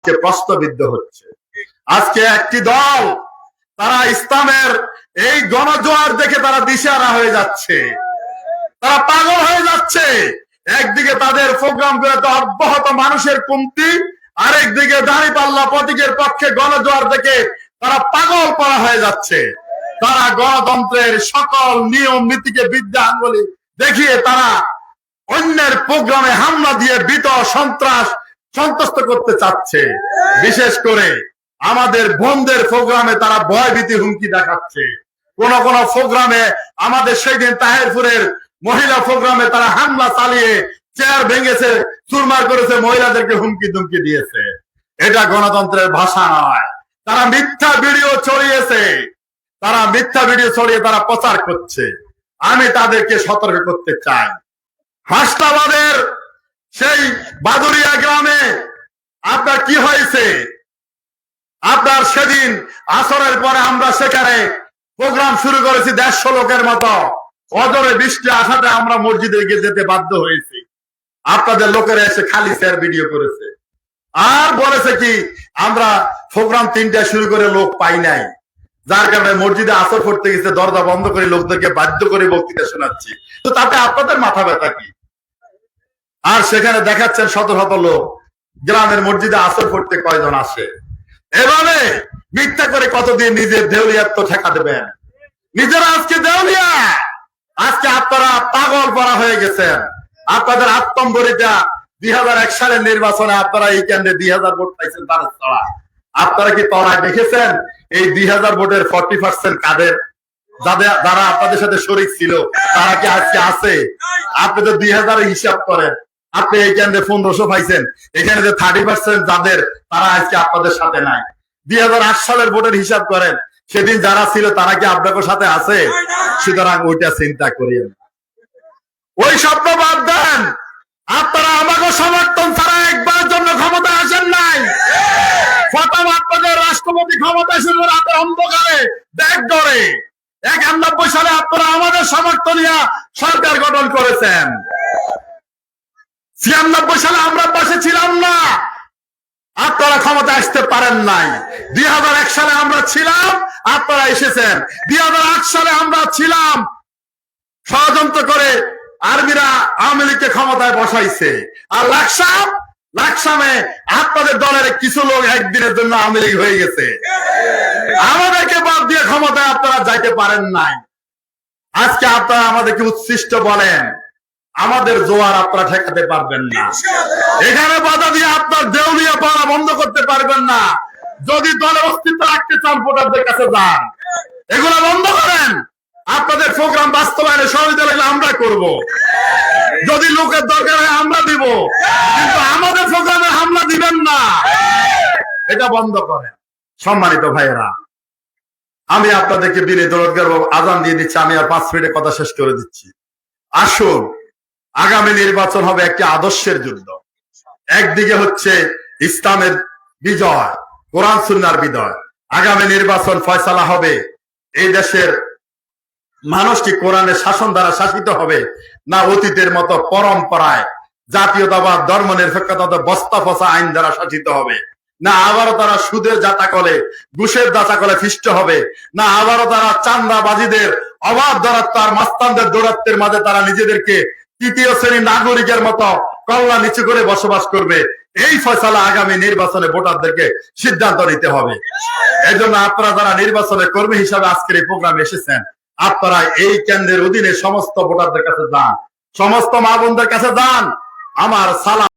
আজকে প্রশ্নবিদ্ধ হচ্ছে। আজকে একটি দল, তারা ইসলামের এই গণজোয়ার দেখে তারা দিশারা হয়ে যাচ্ছে। তারা পাগল হয়ে যাচ্ছে। একদিকে তাদের প্রোগ্রাম অব্যাহত মানুষের কমতি, আরেকদিকে দাঁড়ি পাল্লা প্রতীকের পক্ষে গণজোয়ার দেখে তারা পাগল করা হয়ে যাচ্ছে। তারা গণতন্ত্রের সকল নিয়ম, নীতিকে বিদ্যা আঙ্গুলি দেখিয়ে তারা অন্যের প্রোগ্রামে হামলা দিয়ে বিত সন্ত্রাস সন্তুষ্ট করতে চাচ্ছে। বিশেষ করে আমাদের বোনদের প্রোগ্রামে তারা ভয়ভীতি হুমকি দেখাচ্ছে। কোন কোন প্রোগ্রামে আমাদের সেই দিন তাহেরপুরের মহিলা প্রোগ্রামে তারা হামলা চালিয়ে চেয়ার ভেঙেছে, চুরমার করেছে, মহিলাদেরকে হুমকি দুমকি দিয়েছে। এটা গণতন্ত্রের ভাষা নয়। তারা মিথ্যা ভিডিও ছড়িয়েছে। তারা মিথ্যা ভিডিও ছড়িয়ে তারা প্রচার করছে। আমি তাদেরকে সতর্ক করতে চাই। হাসনাবাদের সেই বাদুরিয়া গ্রামে আপনার কি হয়েছে? আপনার সেদিন আসরের পরে আমরা সেখানে প্রোগ্রাম শুরু করেছি দেড়শো লোকের মতো। অজরে বৃষ্টি আসাতে আমরা মসজিদে গিয়ে যেতে বাধ্য হয়েছি। আপনাদের লোকেরা এসে খালি স্যার ভিডিও করেছে। আর বলেছে কি, আমরা প্রোগ্রাম তিনটা শুরু করে লোক পাই নাই। যার কারণে মসজিদে আসর পড়তে গেছে দরজা বন্ধ করে লোকদেরকে বাধ্য করে বক্তৃতা শোনাচ্ছি। তো তাতে আপনাদের মাথা ব্যথা কি? আর সেখানে দেখাচ্ছেন শত শত লোক। গ্রামের মসজিদে আসর পড়তে কয়জন আসে? এভাবে মিথ্যা করে কতদিন নিজের দেউলিয়াত্ব ঠেকা দেবেন? নিজেরা আজকে দেউলিয়া! আজকে আপনারা পাগল পড়া হয়ে গেছেন। আপনাদের আত্মম্বরিতা দুই হাজার এক সালের নির্বাচনে আপনারা এই কেন্দ্রে দুই হাজার ভোট পাইছেন তার তলা। আপনারা কি তলায় দেখেছেন? এই দুই হাজার ভোটের ফর্টি পার্সেন্ট কাদের? যাদের, যারা আপনাদের সাথে শরিক ছিল, তারা কি আজকে আছে? আপনি তো দুই হাজার হিসাব করেন। আপনি পাইছেন, এখানে যে থার্টি পার্সেন্ট যাদের, তারা আজকে আপনাদের সাথে নাই। দুই হাজার আট সালের ভোটের হিসাব করেন, সেদিন যারা ছিল, তারা কি আপনাদের সাথে আছে? সুতরাং ওইটা চিন্তা ওই স্বপ্ন বাদ দেন। আপনারা আমাকে সমর্থন ছাড়া একবার জন্য ক্ষমতা আসেন নাই। আপনাদের রাষ্ট্রপতি ক্ষমতা এসে রাতের অন্ধকারে ডরে একানব্বই সালে আপনারা আমাদের সমর্থন সরকার গঠন করেছেন। ছিয়ানব্বই সালে আমরা পাশে ছিলাম না। আপনারা ক্ষমতা আসতে পারেন নাই। দুই হাজার এক সালে আমরা ছিলাম, আপনারা এসেছেন। দুই হাজার আট সালে আমরা ছিলাম। ষড়যন্ত্র করে আর্মিরা আওয়ামী লীগকে ক্ষমতায় বসাইছে। আর লাকসাম, লাকসামে আপনাদের দলের কিছু লোক একদিনের জন্য আওয়ামী লীগ হয়ে গেছে। আমাদেরকে বাদ দিয়ে ক্ষমতায় আপনারা যাইতে পারেন নাই। আজকে আপনারা আমাদেরকে উচ্ছিষ্ট বলেন। আমাদের জোয়ার আপনারা ঠেকাতে পারবেন না। এখানে বাধা দিয়ে আপনার দেউলিয়া পাড়া বন্ধ করতে পারবেন না। যদি দলের অস্তিত্ব রাখতে চান ভোটারদের কাছে যান। এগুলো বন্ধ করেন। আপনাদের প্রোগ্রাম বাস্তবায়নে সহযোগিতা লাগলে আমরা করব। যদি লোকের দরকার হয় আমরা দিব। কিন্তু আমাদের প্রোগ্রামে হামলা দিবেন না। এটা বন্ধ করেন। সম্মানিত ভাইয়েরা আমি আপনাদেরকে বিনে দরদগার আজান দিয়ে দিচ্ছি। আমি আর পাঁচ মিনিটে কথা শেষ করে দিচ্ছি। আসুন। আগামী নির্বাচন হবে একটি আদর্শের যুদ্ধ। একদিকে হচ্ছে ইসলামের বিজয়, কোরআন, সুন্নার বিজয়। আগামী নির্বাচন ফয়সালা হবে। এই দেশের মানুষ কি কোরআনের শাসন দ্বারা শাসিত হবে? না অতীতের মতো পরম্পরায় জাতীয়তাবাদ, ধর্ম নিরপেক্ষতা বস্তা ফসা আইন দ্বারা শাসিত হবে? না আবারও তারা সুদের যাতা কলে, ঘুষের যাতা কলে ফিষ্ট হবে? না আবারও তারা চান্দাবাজিদের অবাধ দৌরাত্ম আর মাস্তানদের দৌরাত্মের মাঝে তারা নিজেদেরকে তৃতীয় শ্রেণির নাগরিকের মতো কল্লা নিচু করে বসবাস করবে। এই ফয়সালা আগামী নির্বাচনে ভোটারদেরকে সিদ্ধান্ত নিতে হবে। এই জন্য আপনারা যারা নির্বাচনের কর্মী হিসাবে আজকের এই প্রোগ্রামে এসেছেন, আপনারা এই কেন্দ্রের অধীনে সমস্ত ভোটারদের কাছে যান। সমস্ত মা বোনদের কাছে যান। আমার সালাম